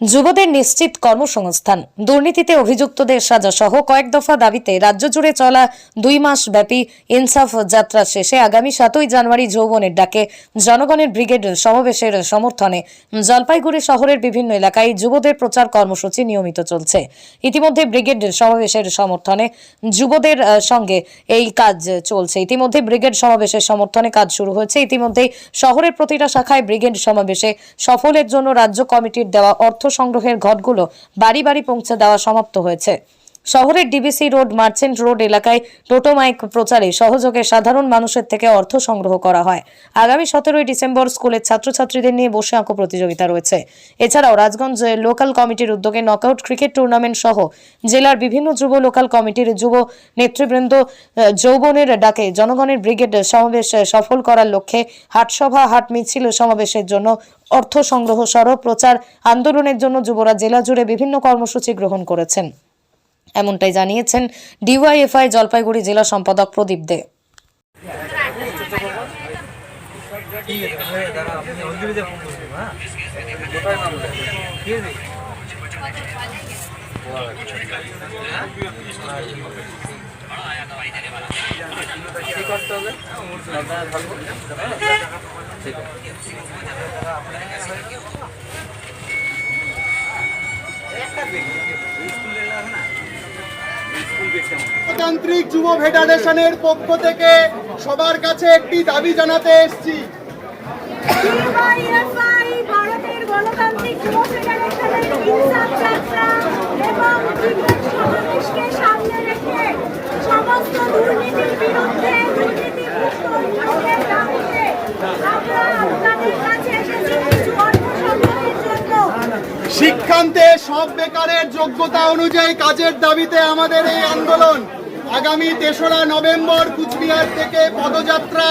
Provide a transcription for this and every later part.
যুবদের নিশ্চিত কর্মসংস্থান। দুর্নীতিতে অভিযুক্তদের সাজা সহ কয়েক দফা দাবিতে রাজ্য জুড়ে চলা দুই মাস ব্যাপী ইনসাফ যাত্রা শেষে আগামী সাতই জানুয়ারি যৌবনের ডাকে জনগণের ব্রিগেড সমাবেশের সমর্থনে জলপাইগুড়ি শহরের বিভিন্ন এলাকায় যুবদের প্রচার কর্মসূচি নিয়মিত চলছে। ইতিমধ্যে ব্রিগেড সমাবেশের সমর্থনে যুবদের সঙ্গে এই কাজ চলছে। ইতিমধ্যে ব্রিগেড সমাবেশের সমর্থনে কাজ শুরু হয়েছে। ইতিমধ্যেই শহরের প্রতিটা শাখায় ব্রিগেড সমাবেশে সফলের জন্য রাজ্য কমিটির দেওয়া অর্থ সংগ্রহের ঘটগুলো বাড়ি বাড়ি পৌঁছে দেওয়া সমাপ্ত হয়েছে। শহরের ডিবিসি রোড, মার্চেন্ট রোড এলাকায় টোটো মাইক প্রচারে সহযোগে সাধারণ মানুষের থেকে অর্থ সংগ্রহ করা হয়। আগামী সতেরোই ডিসেম্বর স্কুলের ছাত্রছাত্রীদের নিয়ে বসে আঁকো প্রতিযোগিতা রয়েছে। এছাড়াও রাজগঞ্জ লোকাল কমিটির উদ্যোগে নকআউট ক্রিকেট টুর্নামেন্ট সহ জেলার বিভিন্ন যুব লোকাল কমিটির যুব নেতৃবৃন্দ যৌবনের ডাকে জনগণের ব্রিগেড সমাবেশ সফল করার লক্ষ্যে হাটসভা, হাট মিছিল সমাবেশের জন্য অর্থ সংগ্রহ সহ প্রচার আন্দোলনের জন্য যুবরা জেলা জুড়ে বিভিন্ন কর্মসূচি গ্রহণ করেছেন। এমনটাই জানিয়েছেন ডিওয়াইএফআই জলপাইগুড়ি জেলা সম্পাদক প্রদীপ দে তাহলে দাঁড়া আপনি অঞ্জলিতে ফোন করবেন হ্যাঁ কোথায় নাম ঠিক আছে কি করতে হবে আপনারা থাকব হ্যাঁ ঠিক আছে গণতান্ত্রিক যুব ফেডারেশনের পক্ষ থেকে সবার কাছে একটি দাবি জানাতে এসেছি ডিওয়াইএফআই ভারতের গণতান্ত্রিক যুব ফেডারেশনের ইনসাফ যাত্রা এবং ক্রিকেট সমাবেশকে সামনে রেখে সমস্ত দুর্নীতির বিরুদ্ধে দুর্নীতিমুক্ত উন্নয়নের দাবিতে আমরা আপনাদের কাছে এসেছি কিছু অর্থ সংগ্রহের জন্য শিক্ষান্তে সব বেকারের যোগ্যতা অনুযায়ী কাজের দাবিতে আমাদের এই আন্দোলন। আগামী তেসরা নভেম্বর কুচবিহার থেকে পদযাত্রা,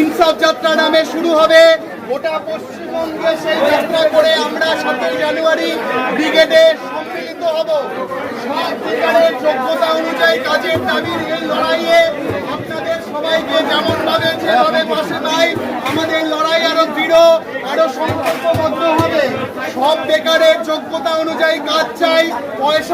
ইনসাফ যাত্রা নামে শুরু হবে। গোটা পশ্চিমবঙ্গে সেই যাত্রা করে আমরা সাতই জানুয়ারি ব্রিগেডে সম্মিলিত হব। সব বেকারের যোগ্যতা অনুযায়ী কাজের দাবির এই লড়াইয়ে আপনাদের সবাইকে যেমন ভাবে যেভাবে পাশে পাই আমাদের লড়াই আরও দৃঢ় আরও সংকল্পবদ্ধ হবে সব বেকারের যোগ্যতা অনুযায়ী কাজ চাই পয়সা